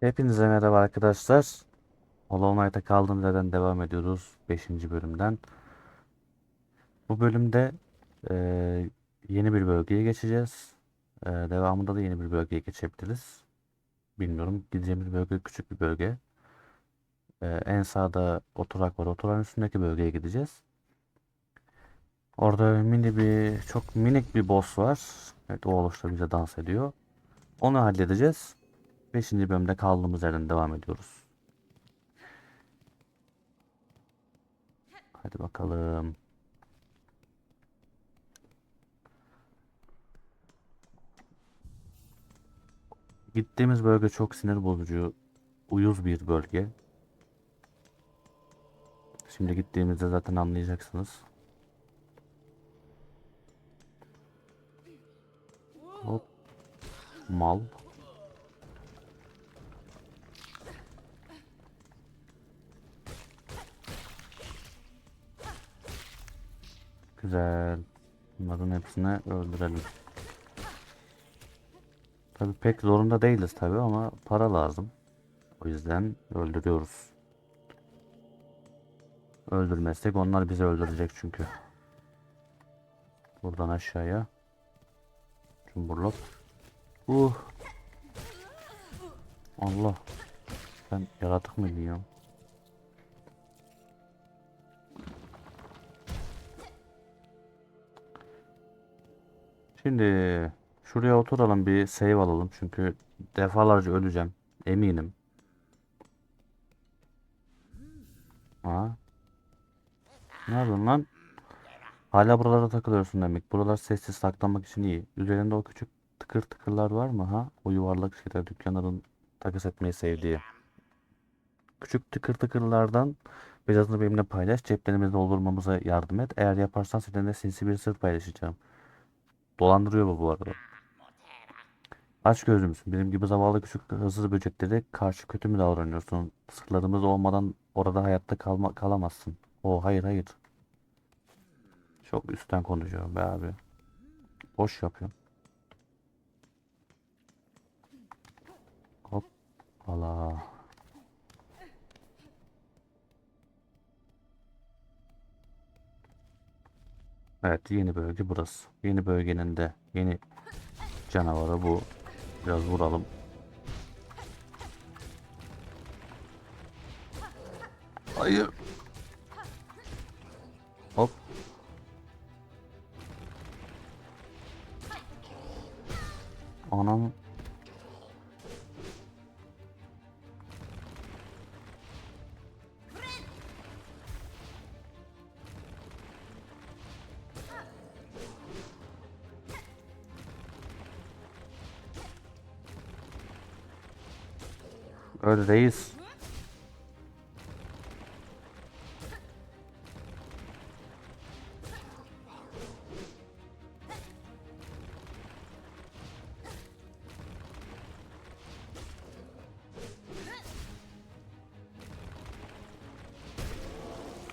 Hepinize merhaba arkadaşlar. Hollow Knight'a kaldığımız yerden devam ediyoruz 5. bölümden. Bu bölümde eee, yeni bir bölgeye geçeceğiz. Eee, devamında da yeni bir bölgeye geçebiliriz. Bilmiyorum. Gideceğimiz bölge küçük bir bölge. Eee, en sağda oturak var. Oturağın üstündeki bölgeye gideceğiz. Orada mini bir, çok minik bir boss var. Evet, o oluşta bize dans ediyor. Onu halledeceğiz. 5. bölümde kaldığımız yerden devam ediyoruz. Hadi bakalım. Gittiğimiz bölge çok sinir bozucu, uyuz bir bölge. Şimdi gittiğimizde zaten anlayacaksınız. Hop. Mal. Güzel. Bunların hepsini öldürelim. Tabi pek zorunda değiliz tabi ama para lazım. O yüzden öldürüyoruz. Öldürmezsek onlar bizi öldürecek çünkü. Buradan aşağıya. Cumburlop. Uh. Allah. Ben yaratık mı ya? Şimdi şuraya oturalım bir save alalım çünkü defalarca öleceğim eminim. Ha? Ne yapıyorsun lan? Hala buralara takılıyorsun demek. Buralar sessiz saklanmak için iyi. Üzerinde o küçük tıkır tıkırlar var mı ha? O yuvarlak şeyler dükkanların takas etmeyi sevdiği. Küçük tıkır tıkırlardan birazını benimle paylaş. Ceplerimizi doldurmamıza yardım et. Eğer yaparsan seninle sinsi bir sır paylaşacağım. Dolandırıyor bu bu arada. Aç gözlü müsün? Benim gibi zavallı küçük hırsız böceklere karşı kötü mü davranıyorsun? Sırlarımız olmadan orada hayatta kalma kalamazsın. O hayır hayır. Çok üstten konuşuyor be abi. Boş yapıyorum. Hop. Allah. Evet yeni bölge burası. Yeni bölgenin de yeni canavarı bu. Biraz vuralım. Hayır. Hop. Anam. Öl.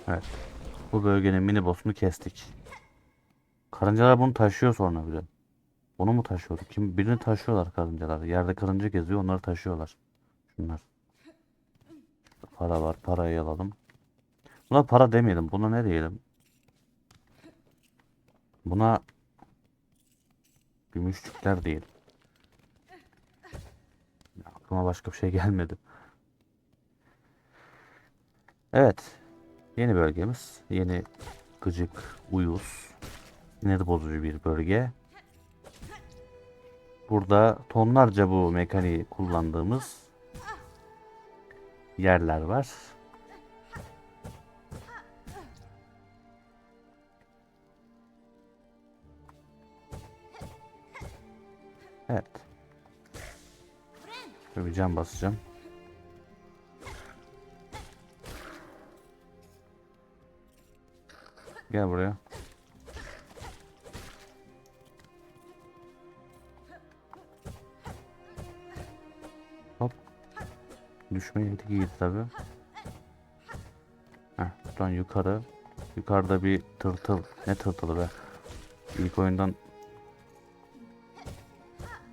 Evet. Bu bölgenin mini boss'unu kestik. Karıncalar bunu taşıyor sonra bile. Bunu mu taşıyordu? Kim birini taşıyorlar karıncalar. Yerde karınca geziyor, onları taşıyorlar. Şunlar. Para var, parayı alalım. Buna para demeyelim. Buna ne diyelim? Buna gümüşlükler değil. Aklıma başka bir şey gelmedi. Evet. Yeni bölgemiz. Yeni gıcık, uyuz, sinir bozucu bir bölge. Burada tonlarca bu mekaniği kullandığımız yerler var. Evet. Şöyle bir cam basacağım. Gel buraya. Düşme yedi giydi tabi. Heh, buradan yukarı. Yukarıda bir tırtıl. Ne tırtılı be. İlk oyundan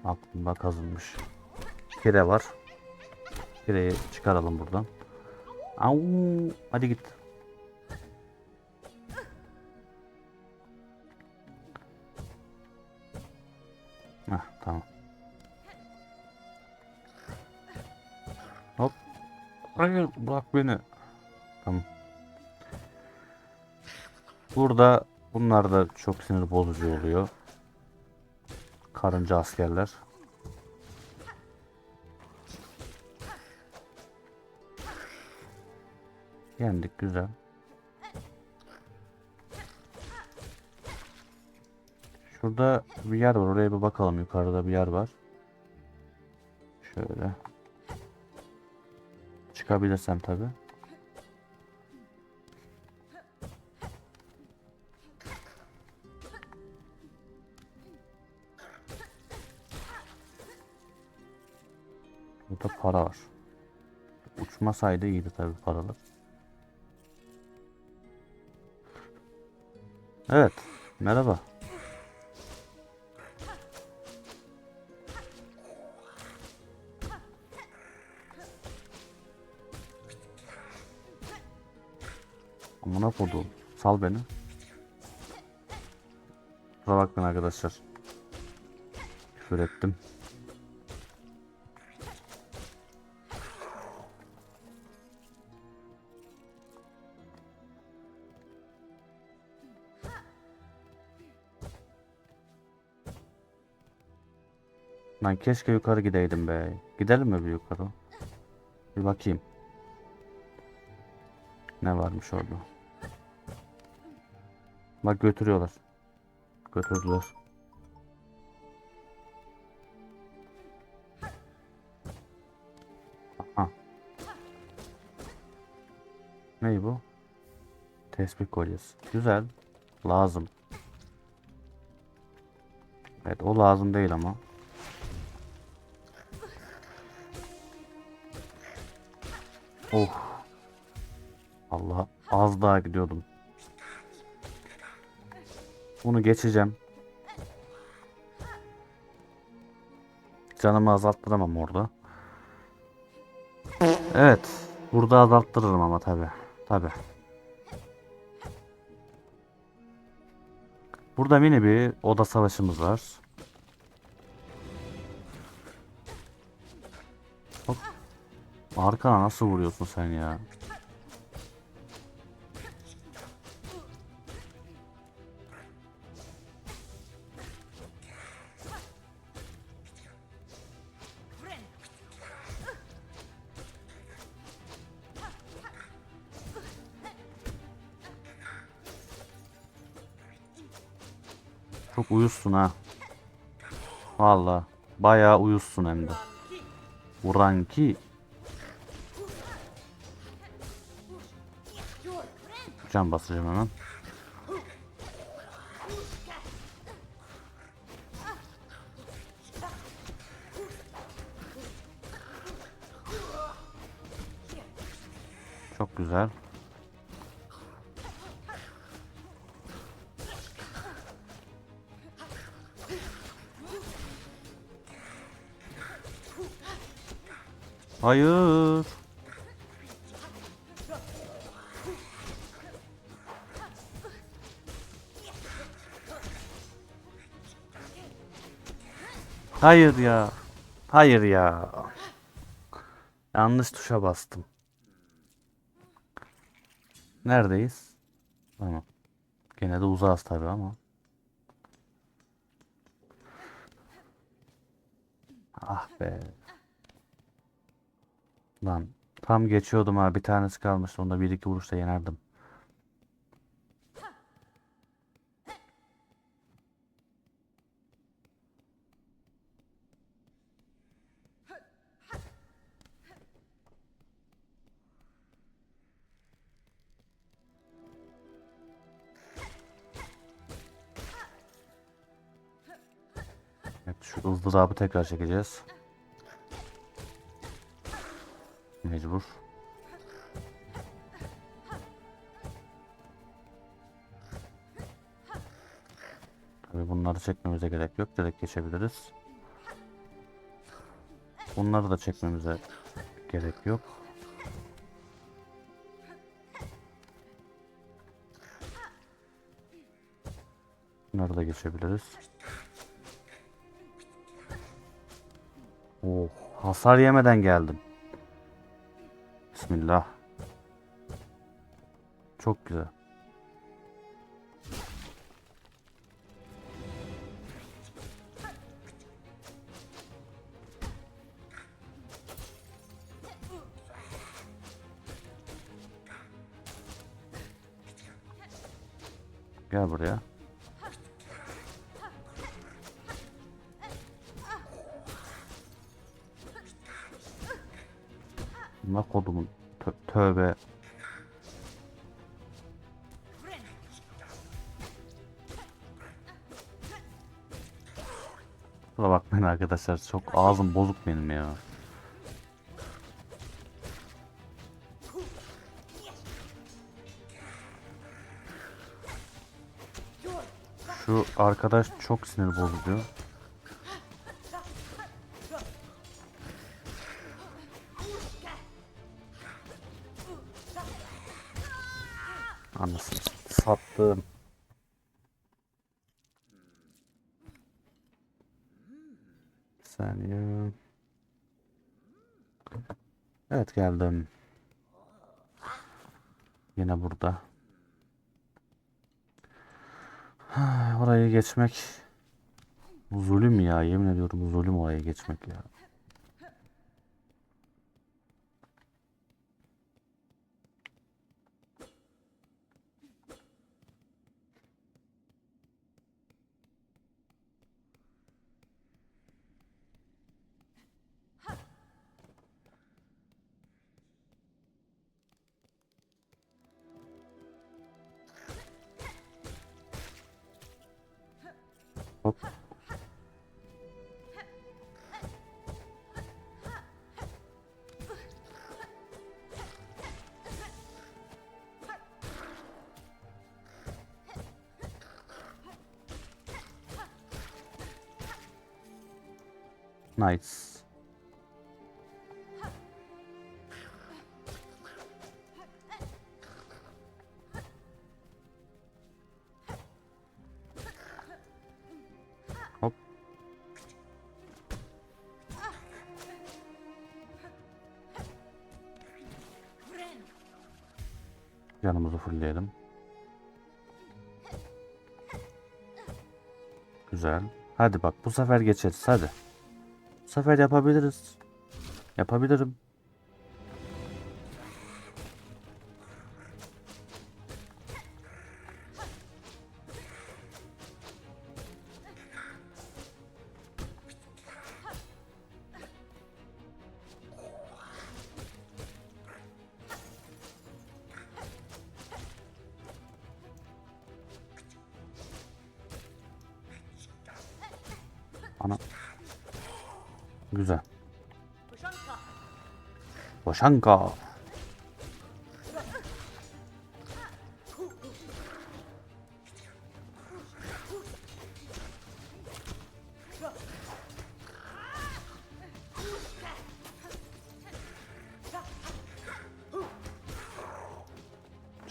aklımda kazınmış. Kere var. Direği çıkaralım buradan. Au, hadi git. Heh, tamam. Hayır bırak beni. Tamam. Burada bunlar da çok sinir bozucu oluyor. Karınca askerler. Yendik güzel. Şurada bir yer var. Oraya bir bakalım. Yukarıda bir yer var. Şöyle. Çıkabilirsem tabi. Burada para var. Uçmasaydı iyiydi tabi paralar. Evet. Merhaba. Amına kodum. Sal beni. Kusura bakmayın arkadaşlar. Küfür ettim. Lan keşke yukarı gideydim be. Gidelim mi bir yukarı? Bir bakayım. Ne varmış orada? Bak götürüyorlar. Götürdüler. Aha. Ney bu? Tespih kolyesi. Güzel. Lazım. Evet o lazım değil ama. Oh. Allah az daha gidiyordum. Bunu geçeceğim. Canımı azalttıramam orada. Evet. Burada azalttırırım ama tabi. Tabi. Burada mini bir oda savaşımız var. Hop. Arkana nasıl vuruyorsun sen ya? Çok uyuzsun ha. Valla. Bayağı uyuzsun hem de. Vuran ki. Can basacağım hemen. Hayır. Hayır ya. Hayır ya. Yanlış tuşa bastım. Neredeyiz? Tamam. Gene de uzağız tabi ama. Ah be. Lan tam geçiyordum ha bir tanesi kalmıştı onda bir iki vuruşta yenerdim. Evet şu ızdırabı tekrar çekeceğiz. Mecbur. Tabii bunları çekmemize gerek yok. Direkt geçebiliriz. Bunları da çekmemize gerek yok. Bunları da geçebiliriz. Oh, hasar yemeden geldim. Bismillah. Çok güzel. Gel buraya. Ne kodumun Tö- tövbe. Kusura bakmayın arkadaşlar çok ağzım bozuk benim ya. Şu arkadaş çok sinir bozucu. Anasını sattım. Bir saniye. Evet geldim. Yine burada. Orayı geçmek zulüm ya. Yemin ediyorum zulüm oraya geçmek ya. Nice. Hop. Yanımızı fullleyelim. Güzel. Hadi bak bu sefer geçeriz hadi. Sefer yapabiliriz. Yapabilirim. Ana. Güzel. Boşanka.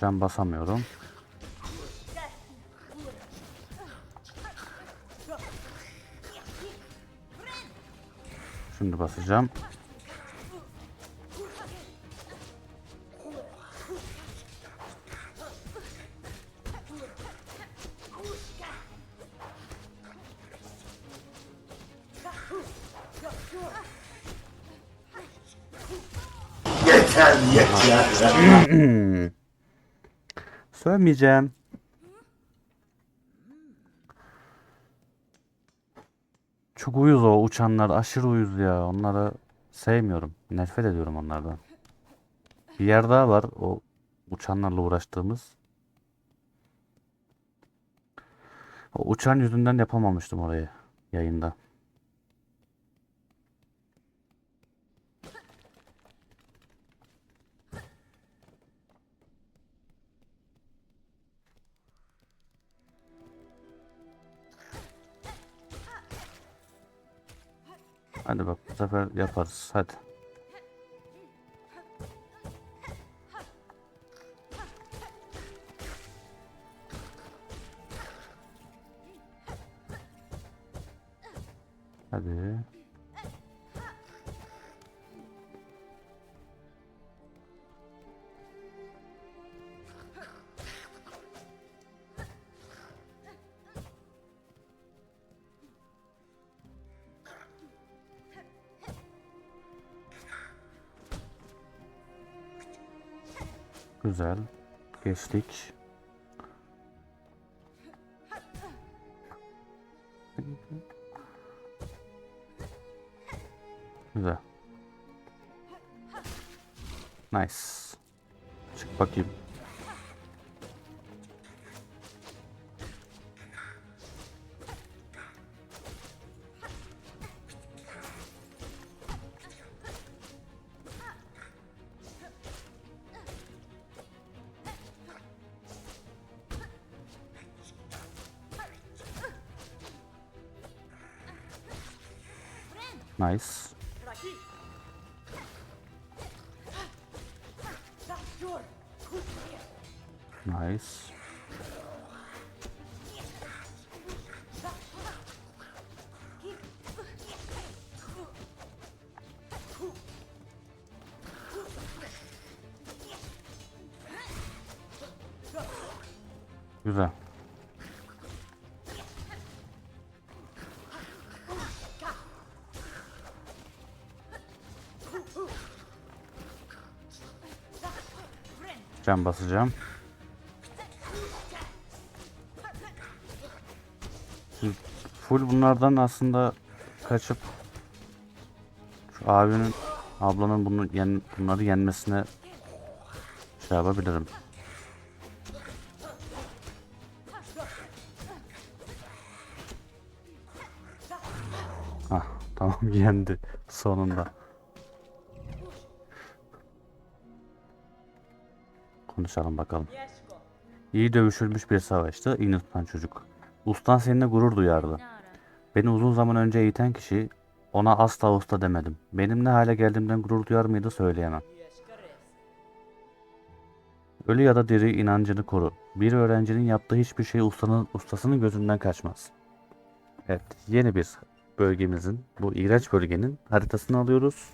Can basamıyorum. Şimdi basacağım. Yeter yeter. Sövmeyeceğim. Çok uyuz o uçanlar. Aşırı uyuz ya. Onları sevmiyorum. Nefret ediyorum onlardan. Bir yer daha var. O uçanlarla uğraştığımız. O uçan yüzünden yapamamıştım orayı yayında. Hadi bak bu sefer yaparız. Hadi. Güzel. Geçtik. Güzel. Nice. Çık bakayım. Nice. Nice. Can basacağım. Full bunlardan aslında kaçıp şu abinin ablanın bunu yen, bunları yenmesine şey yapabilirim. Ah tamam yendi sonunda. Konuşalım bakalım. İyi dövüşülmüş bir savaştı. İyi tutan çocuk. Ustan seninle gurur duyardı. Beni uzun zaman önce eğiten kişi ona asla usta demedim. Benim ne hale geldiğimden gurur duyar mıydı söyleyemem. Ölü ya da diri inancını koru. Bir öğrencinin yaptığı hiçbir şey ustanın, ustasının gözünden kaçmaz. Evet, yeni bir bölgemizin, bu iğrenç bölgenin haritasını alıyoruz.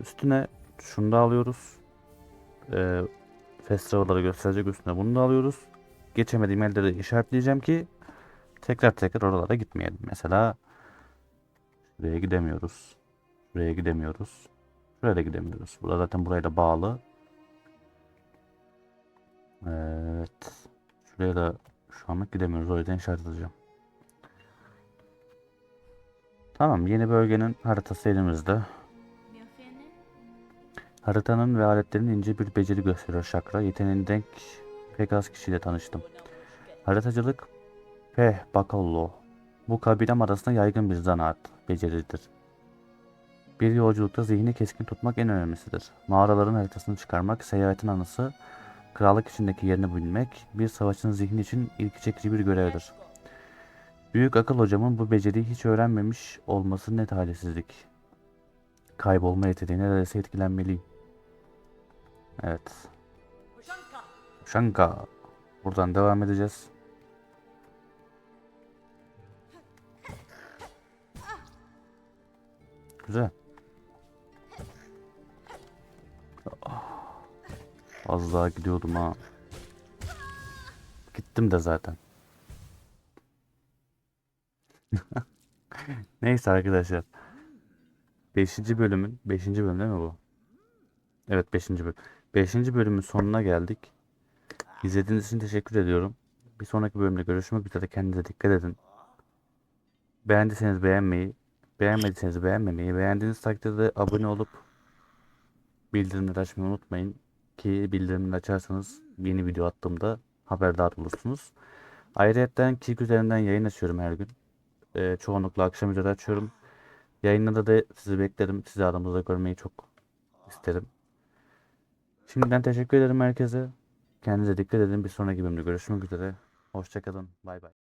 Üstüne şunu da alıyoruz. Ee, festivalları gösterecek üstüne bunu da alıyoruz. Geçemediğim yerleri işaretleyeceğim ki tekrar tekrar oralara gitmeyelim. Mesela şuraya gidemiyoruz. Şuraya gidemiyoruz. Şuraya da gidemiyoruz. Burada zaten burayla bağlı. Evet. Şuraya da şu anlık gidemiyoruz. O yüzden işaretleyeceğim. Tamam. Yeni bölgenin haritası elimizde. Haritanın ve aletlerin ince bir beceri gösteriyor Şakra. Yeteneğini denk pek az kişiyle tanıştım. Haritacılık Peh Bakallo. Bu kabilem arasında yaygın bir zanaat, beceridir. Bir yolculukta zihni keskin tutmak en önemlisidir. Mağaraların haritasını çıkarmak, seyahatin anısı, krallık içindeki yerini bilmek, bir savaşçının zihni için ilgi çekici bir görevdir. Büyük akıl hocamın bu beceriyi hiç öğrenmemiş olması ne talihsizlik. Kaybolma yeteneğine neredeyse etkilenmeliyim. Evet. Şanka. Buradan devam edeceğiz. Güzel. Ah. Az daha gidiyordum ha. Gittim de zaten. Neyse arkadaşlar. 5. bölümün 5. bölüm değil mi bu? Evet 5. bölüm. 5. bölümün sonuna geldik. İzlediğiniz için teşekkür ediyorum. Bir sonraki bölümde görüşmek üzere. Kendinize dikkat edin. Beğendiyseniz beğenmeyi, beğenmediyseniz beğenmemeyi, beğendiğiniz takdirde abone olup bildirimleri açmayı unutmayın. Ki bildirimleri açarsanız yeni video attığımda haberdar olursunuz. Ayrıca Kik üzerinden yayın açıyorum her gün. Ee, çoğunlukla akşam üzeri açıyorum. Yayında da sizi beklerim. Sizi aramızda görmeyi çok isterim. Şimdiden teşekkür ederim herkese. Kendinize dikkat edin. Bir sonraki bölümde görüşmek üzere. Hoşçakalın. Bay bay.